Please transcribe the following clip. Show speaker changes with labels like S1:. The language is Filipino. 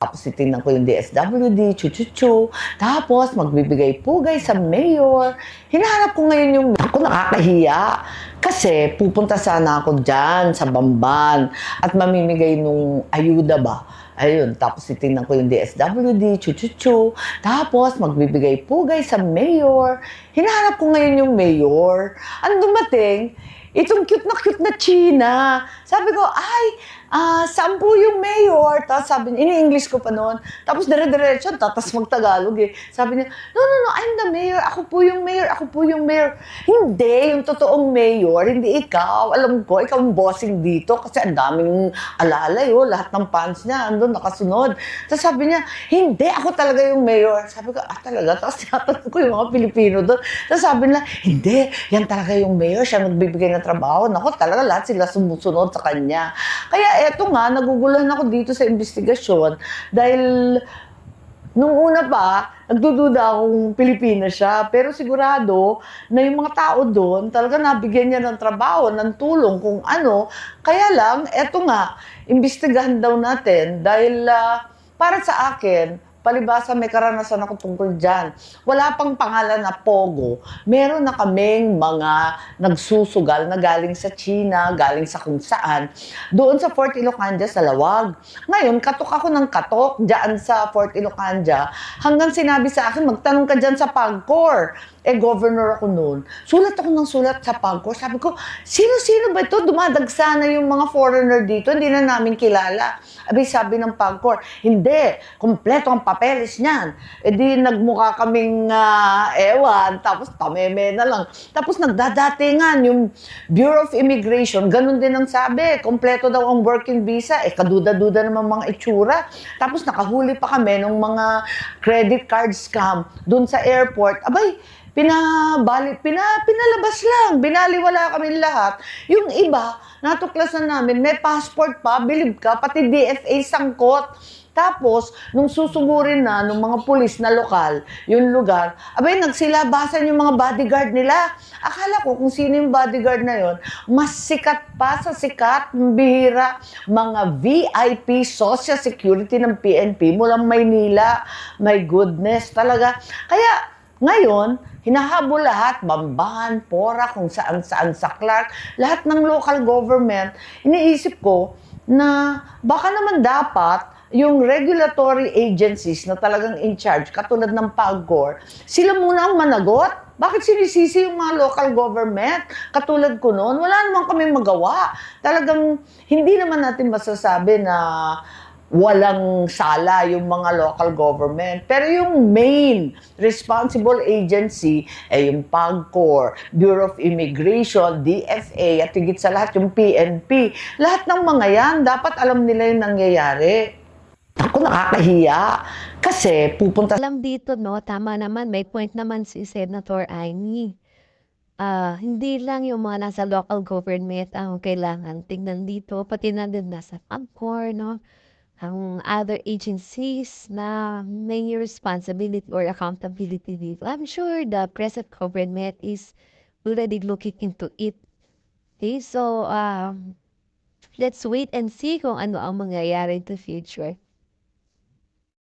S1: Tapos titingnan ko yung DSWD, chu-chu-chu. Tapos magbibigay pugay sa mayor. Hinahanap ko ngayon yung... Ako nakakahiya. Kasi pupunta sana ako dyan sa Bamban at mamimigay nung ayuda ba. Ayun, tapos titingnan ko yung DSWD, chu-chu-chu. Tapos magbibigay pugay sa mayor. Hinahanap ko ngayon yung mayor. Ang dumating, itong cute na cute na China. Sabi ko, ay, ah, saan po yung mayor? Tapos sabi niya, ini-English ko pa noon. Tapos dire-diretso, tapos mag-Tagalog eh. Sabi niya, no, no, no, I'm the mayor. Ako po yung mayor. Ako po yung mayor. Hindi, yung totoong mayor, hindi ikaw. Alam ko, ikaw ang bossing dito kasi ang daming alalay, oh. Lahat ng fans niya, andun, nakasunod. Tapos sabi niya, hindi, ako talaga yung mayor. Sabi ko, ah, talaga? Tapos tinatanong ko yung mga Pilipino doon. Tapos sabi nila, hindi, yan talaga yung mayor. Siya nagbibigay ng trabaho. Nako, talaga lahat sila sumusunod sa kanya. Kaya eto nga, naguguluhan ako dito sa investigasyon dahil Nung una pa, nagdududa akong Pilipina siya. Pero sigurado na yung mga tao doon, talaga nabigyan niya ng trabaho, ng tulong, kung ano. Kaya lang, eto nga, imbestigahan daw natin dahil ah, para sa akin, palibasa may karanasan ako tungkol dyan. Wala pang pangalan na Pogo. Meron na kaming mga nagsusugal na galing sa China, galing sa kung saan. Doon sa Fort Ilocanda sa Lawag. Ngayon, katok ako ng katok dyan sa Fort Ilocanda. Hanggang sinabi sa akin, magtanong ka dyan sa Pagcor. Eh, governor ako noon. Sulat ako ng sulat sa Pagcor. Sabi ko, sino-sino ba ito? Dumadagsa na yung mga foreigner dito. Hindi na namin kilala. Abi, sabi ng Pagcor, hindi. Kompleto ang papeles niyan. E di nagmukha kaming ah, ewan. Tapos tameme na lang. Tapos nagdadatingan yung Bureau of Immigration. Ganun din ang sabi. Kompleto daw ang working visa. Eh, kaduda-duda naman mga itsura. Tapos nakahuli pa kami ng mga credit card scam doon sa airport. Abay, pinabali, pina, pinalabas lang. Binaliwala kami lahat. Yung iba, natuklasan namin, may passport pa, bilib ka, pati DFA sangkot. Tapos, nung susugurin na ng mga pulis na lokal, yung lugar, abay, nagsilabasan yung mga bodyguard nila. Akala ko kung sino yung bodyguard na yon, mas sikat pa sa sikat, bihira, mga VIP Social Security ng PNP mulang Maynila. My goodness, talaga. Kaya, ngayon, hinahabol lahat, Bamban, Pora, kung saan-saan sa Clark, lahat ng local government, iniisip ko na baka naman dapat yung regulatory agencies na talagang in charge, katulad ng PAGCOR, sila muna ang managot. Bakit sinisisi yung mga local government? Katulad ko noon, wala naman kami magawa. Talagang hindi naman natin masasabi na walang sala yung mga local government. Pero yung main responsible agency ay yung PAGCOR, Bureau of Immigration, DFA, at higit sa lahat yung PNP. Lahat ng mga yan, dapat alam nila yung nangyayari. Ako nakakahiya. Kasi pupunta
S2: Alam dito, no, tama naman, may point naman si Senator Amy. Ah, hindi lang yung mga nasa local government ang kailangan tingnan dito, pati na din nasa PAGCOR, no? Ang other agencies na may responsibility or accountability dito. I'm sure the present government is already looking into it. Okay, so um, let's wait and see kung ano ang mangyayari in the future.